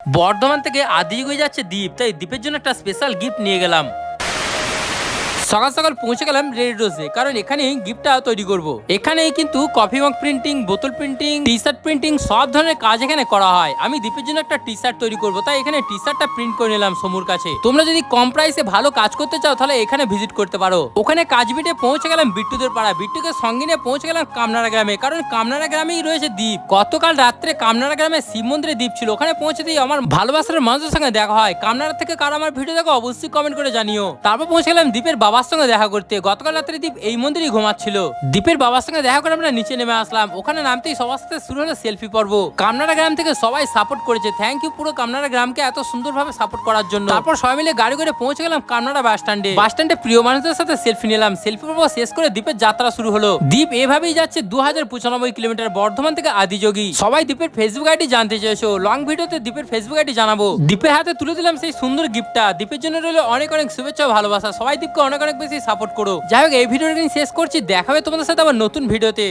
বর্ধমান থেকে আদিগুই যাচ্ছে দ্বীপ তাই দ্বীপের জন্য একটা স্পেশাল গিফট নিয়ে গেলাম। সকাল সকাল পৌঁছে গেলাম রেড রোজে, কারণ এখানে গিফটটা তৈরি করব। এখানে কিন্তু কফি মগ প্রিন্টিং বোতল প্রিন্টিং টি শার্ট প্রিন্টিং সব ধরনের কাজ এখানে করা হয়। আমি দ্বীপের জন্য একটা টি শার্ট তৈরি করব, তাই এখানে টি শার্টটা প্রিন্ট করে নিলাম সমুর কাছে। তোমরা যদি কম প্রাইসে ভালো কাজ করতে চাও, তাহলে এখানে ভিজিট করতে পারো। ওখানে কাজ বিটে পৌঁছে গেলাম বিট্টুদের পাড়া বিট্টুকে সঙ্গে নিয়ে পৌঁছে গেলাম কামনাড়া গ্রামে, কারণ কামনাড়া গ্রামেই রয়েছে দ্বীপ গতকাল রাত্রে কামনাড়া গ্রামে শিব মন্দিরে দ্বীপ ছিল, ওখানে পৌঁছে দিয়ে আমার ভালোবাসার মানুষের সঙ্গে দেখা হয়। কামনাড়া থেকে কার আমার ভিডিও দেখো, অবশ্যই কমেন্ট করে জানিও। তারপর পৌঁছে গেলাম দ্বীপের বাবার সঙ্গে দেখা করতে। গতকাল রাত্রে দ্বীপ এই মন্দিরেই ঘুমাচ্ছিল। দ্বীপের বাবার সঙ্গে দেখা করে আমরা নিচে নেমে আসলাম। ওখানে নামতেই সবার সাথে শুরু হলো সেলফি পর্ব। কামনাড়া গ্রাম থেকে সবাই সাপোর্ট করেছে। থ্যাংক ইউ পুরো কামনাড়া গ্রামকে এত সুন্দরভাবে সাপোর্ট করার জন্য। তারপর সবাই মিলে গাড়ি করে পৌঁছে গেলাম কামনাড়া বাস স্ট্যান্ডে। বাস স্ট্যান্ডে প্রিয় মানুষদের সাথে সেলফি নিলাম। সেলফি পর্ব শেষ করে দ্বীপের যাত্রা শুরু হলো। দ্বীপ এভাবেই যাচ্ছে দু হাজার পঁচানব্বই কিলোমিটার বর্ধমান থেকে আদিযোগী। সবাই দ্বীপের ফেসবুক আইডি জানতে চেয়েছো। লং ভিডিওতে দ্বীপের ফেসবুক আইডি জানাব। দ্বীপের হাতে তুলে দিলাম সেই সুন্দর গিফটটা দ্বীপের জন্য রইল অনেক অনেক শুভেচ্ছা ভালোবাসা। সবাই দ্বীপকে অনেক অনেক বেশি সাপোর্ট করো। যাই হোক, এই ভিডিওটা নিয়ে শেষ করছি। দেখাবে তোমাদের সাথে আবার নতুন ভিডিওতে।